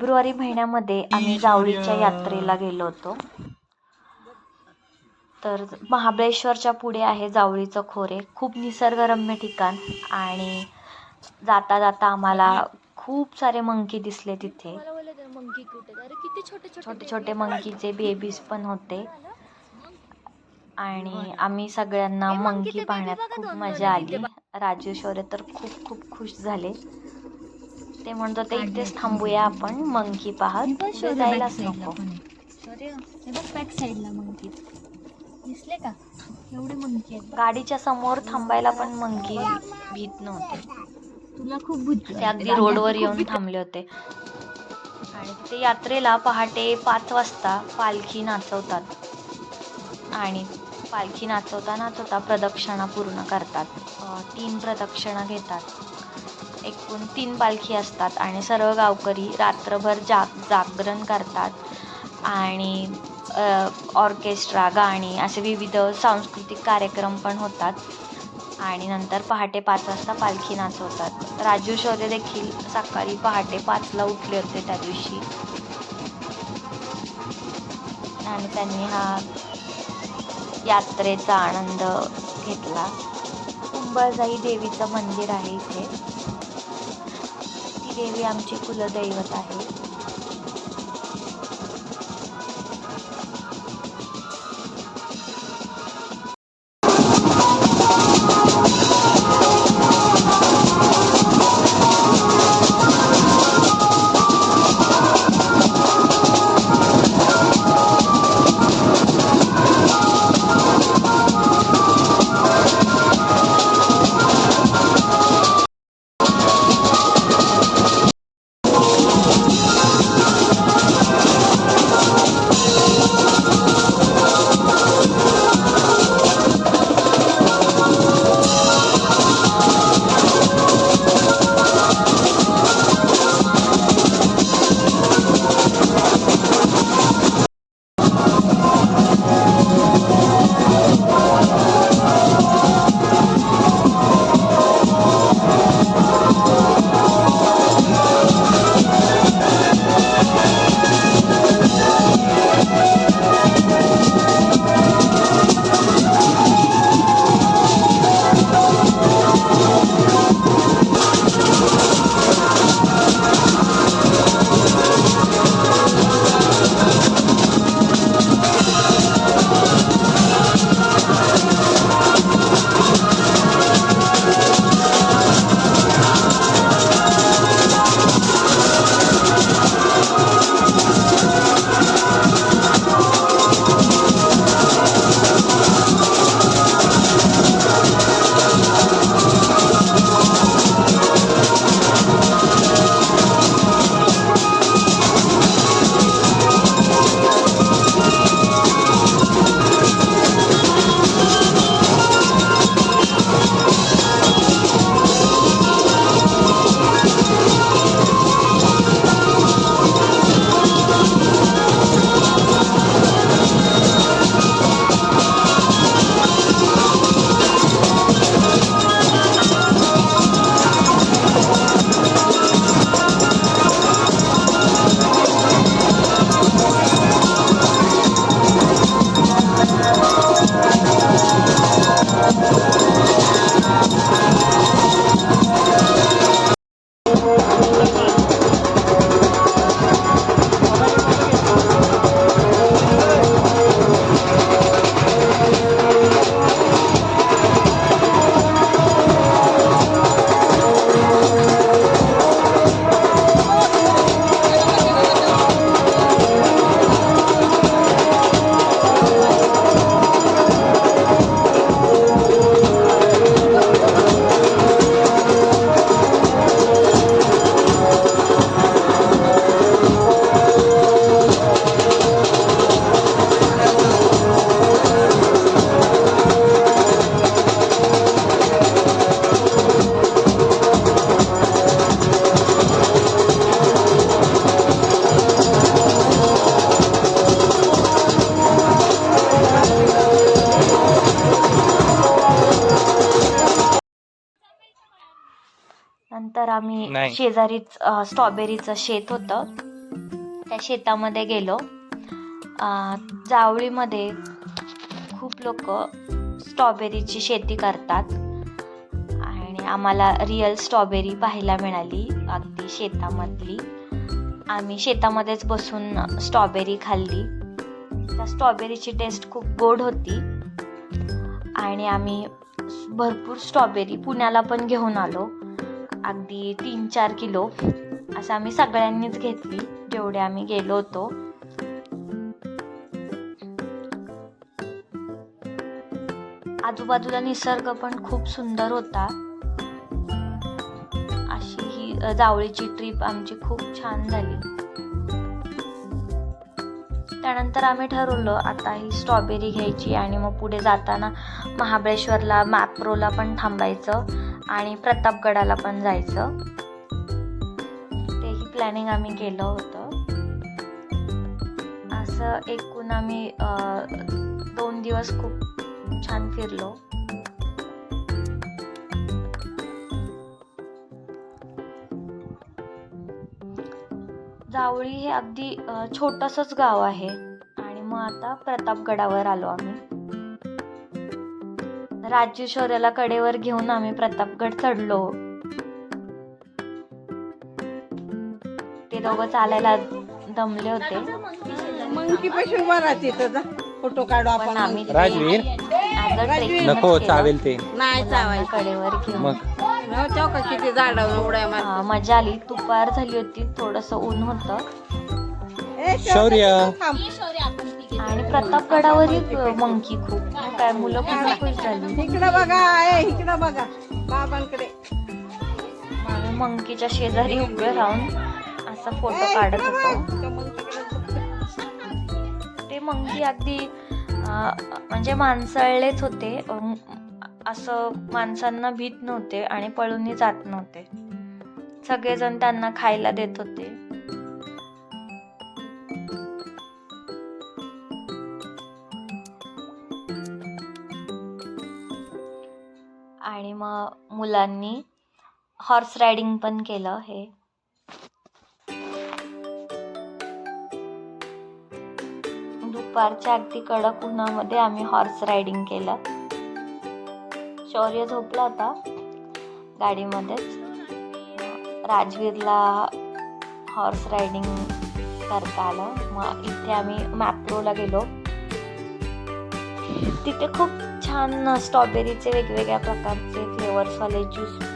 February महिन्यामध्ये आम्ही जावळीच्या यात्रेला गेलो होतो. तर महाबळेश्वरच्या पुढे आहे जावळीचं खोरे. खूप निसर्गरम्य ठिकाण आणि जाता जाता आम्हाला खूप सारे मंकी दिसले तिथे. मला बोलले मंकी क्यूट आहे अरे किती छोटे छोटे छोटे मंकीचे बेबीज पण होते. आणि आम्ही सगळ्यांना मंकी पाहण्यात खूप मजा आली. इथे राजू शौर्य तर खूप खूप खुश झाले. ते म्हणतो ते इथेच थांबूया आपण मंकी पाहत. जायलाच नको. बघ बॅक साईडला मंकी दिसले का? एवढे मंकी आहेत गाडीच्या समोर थांबायला पण मंकी भीत नव्हते. तुला खूप ते अगदी रोडवर येऊन थांबले होते. आणि तिथे यात्रेला पहाटे पाच वाजता पालखी नाचवतात. आणि पालखी नाचवता नाचवता प्रदक्षिणा पूर्ण करतात. तीन प्रदक्षिणा घेतात. एकूण तीन पालखी असतात आणि सर्व गावकरी रात्रभर जाग जागरण करतात. आणि ऑर्केस्ट्रा गाणी असे विविध सांस्कृतिक कार्यक्रम पण होतात. आणि नंतर पहाटे पाच वाजता पालखी नाचवतात. राजू शौर्य देखील सकाळी पहाटे पाचला उठले होते त्या दिवशी. आणि त्यांनी हा यात्रेचा आनंद घेतला. कुंभळजाई देवीचं मंदिर आहे इथे. ती देवी आमची कुलदैवत आहे. नंतर आम्ही नाही. शेजारीच अ, स्ट्रॉबेरीचं शेत होतं. त्या शेतामध्ये गेलो. अं, जावळीमध्ये खूप लोक स्ट्रॉबेरीची शेती करतात. आणि आम्हाला रिअल स्ट्रॉबेरी पाहायला मिळाली अगदी शेतामधली. आम्ही शेतामध्येच बसून स्ट्रॉबेरी खाल्ली. त्या स्ट्रॉबेरीची टेस्ट खूप गोड होती. आणि आम्ही भरपूर स्ट्रॉबेरी पुण्याला पण घेऊन आलो. अगदी तीन चार किलो. असं आम्ही सगळ्यांनीच घेतली जेवढे आम्ही गेलो होतो. आजूबाजूला निसर्ग पण खूप सुंदर होता. अशी ही जावळीची ट्रिप आमची खूप छान झाली. त्यानंतर आम्ही ठरवलं आता ही स्ट्रॉबेरी घ्यायची आणि मग पुढे जाताना महाबळेश्वरला मॅप्रोला पण थांबायचं. आणि प्रतापगडाला पण जायचं. तेही प्लॅनिंग आम्ही केलं होतं. असं एकूण आम्ही दोन दिवस खूप छान फिरलो. जावळी हे अगदी अ, छोटंसंच गाव आहे. आणि मग आता प्रतापगडावर आलो आम्ही. राज्येश्वराला कडेवर घेऊन आम्ही प्रतापगड चढलो. ते दोघं चालायला दमले होते. मंकी उभा राहते फोटो काढू पण आपण आम्ही राजवीर? trekking च नको केलं. चावेल ते. नाही चावायचं. कडेवर घेऊन. मग? हो, चौका किती झाड उड्या मार हा, मजा आली. दुपार झाली होती. थोडस ऊन होतं. ए, शौर्य थांब. आणि प्रतापगडावरही मंकी खूप. काय मुलं खूप खुश झाली. इकडं बघा ए इकडं बघा बाबांकडे. मंकीच्या शेजारी उभे राहून असा फोटो काढत होतो. ते मंकी अगदी म्हणजे माणसाळलेच होते. असं माणसांना भीत नव्हते आणि पळूनही जात नव्हते. सगळेजण त्यांना खायला देत होते. आणि मग मुलांनी हॉर्स रायडिंग पण केलं हे. दुपारच्या अगदी कडक उन्हामध्ये आम्ही हॉर्स रायडिंग केलं. शौर्य झोपला होता गाडीमध्येच. राजवीरला हॉर्स रायडिंग करता आलं. मग इथे आम्ही मॅप्रोला गेलो. तिथे खूप छान स्ट्रॉबेरीचे वेगवेगळ्या प्रकारचे फ्लेवर्सवाले ज्यूस